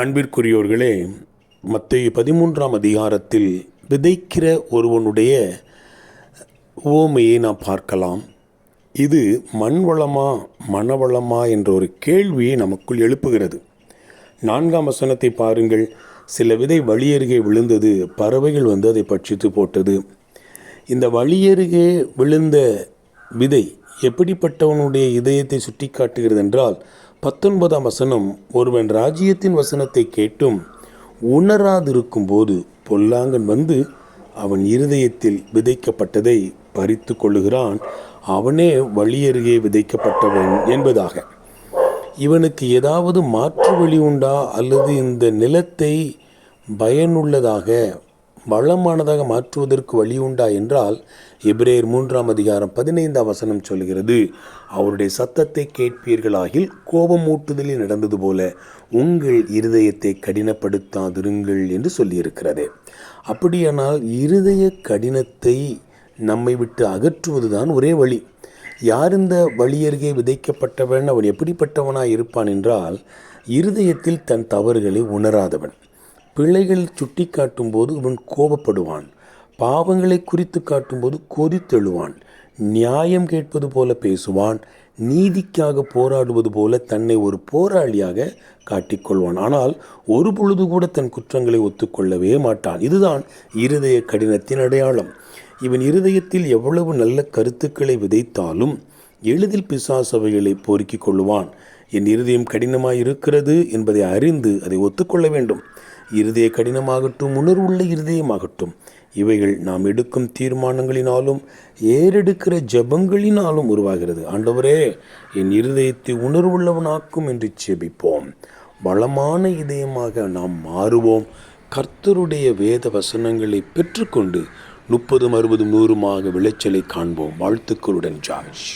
அன்பிற்குரியோர்களே மத்திய பதிமூன்றாம் அதிகாரத்தில் விதைக்கிற ஒருவனுடைய ஓமையை நாம் பார்க்கலாம். இது மண் வளமா மனவளமா என்ற ஒரு கேள்வியை நமக்குள் எழுப்புகிறது. நான்காம் வசனத்தை பாருங்கள். சில விதை வழியருகே விழுந்தது பறவைகள் வந்து அதை பட்சித்து போட்டது. இந்த வழியருகே விழுந்த விதை எப்படிப்பட்டவனுடைய இதயத்தை சுட்டி காட்டுகிறது என்றால் பத்தொன்பதாம் வசனம் ஒருவன் ராஜ்யத்தின் வசனத்தை கேட்டும் உணராதிருக்கும் போது பொல்லாங்கன் வந்து அவன் இருதயத்தில் விதைக்கப்பட்டதை பறித்து கொள்ளுகிறான் அவனே வழியருகே விதைக்கப்பட்டவன் என்பதாக. இவனுக்கு ஏதாவது மாற்று வழி உண்டா அல்லது இந்த நிலத்தை பயனுள்ளதாக வளமானதாக மாற்றுவதற்கு வழி உண்டா என்றால் எபிரேயர் மூன்றாம் அதிகாரம் பதினைந்தாம் வசனம் சொல்கிறது அவருடைய சத்தத்தை கேட்பீர்களாகில் கோபமூட்டுதலில் நடந்தது போல உங்கள் இருதயத்தை கடினப்படுத்தாதிருங்கள் என்று சொல்லியிருக்கிறது. அப்படியானால் இருதய கடினத்தை நம்மை விட்டு அகற்றுவதுதான் ஒரே வழி. யார் இந்த வழியருகே விதைக்கப்பட்டவன்? அவன் எப்படிப்பட்டவனாக இருப்பான் என்றால் இருதயத்தில் தன் தவறுகளை உணராதவன். பிள்ளைகள் சுட்டி காட்டும்போது அவன் கோபப்படுவான். பாவங்களை குறித்து காட்டும்போது கொதித்தெழுவான் நியாயம் கேட்பது போல பேசுவான். நீதிக்காக போராடுவது போல தன்னை ஒரு போராளியாக காட்டிக்கொள்வான். ஆனால் ஒரு பொழுது கூட தன் குற்றங்களை ஒத்துக்கொள்ளவே மாட்டான். இதுதான் இருதய கடினத்தின் அடையாளம். இவன் இருதயத்தில் எவ்வளவு நல்ல கருத்துக்களை விதைத்தாலும் எளிதில் பிசாசவைகளை பொறுக்கிக் கொள்ளுவான். என் இருதயம் கடினமாக இருக்கிறது என்பதை அறிந்து அதை ஒத்துக்கொள்ள வேண்டும். இருதய கடினமாகட்டும் உணர்வுள்ள இருதயமாகட்டும் இவைகள் நாம் எடுக்கும் தீர்மானங்களினாலும் ஏறெடுக்கிற ஜபங்களினாலும் உருவாகிறது. ஆண்டவரே என் இருதயத்தை உணர்வுள்ளவனாக்கும் என்று செபிப்போம் வளமான இதயமாக நாம் மாறுவோம். கர்த்தருடைய வேத வசனங்களை பெற்றுக்கொண்டு முப்பதும் அறுபதும் நூறுமாக விளைச்சலை காண்போம். வாழ்த்துக்களுடன் ஜாஷ்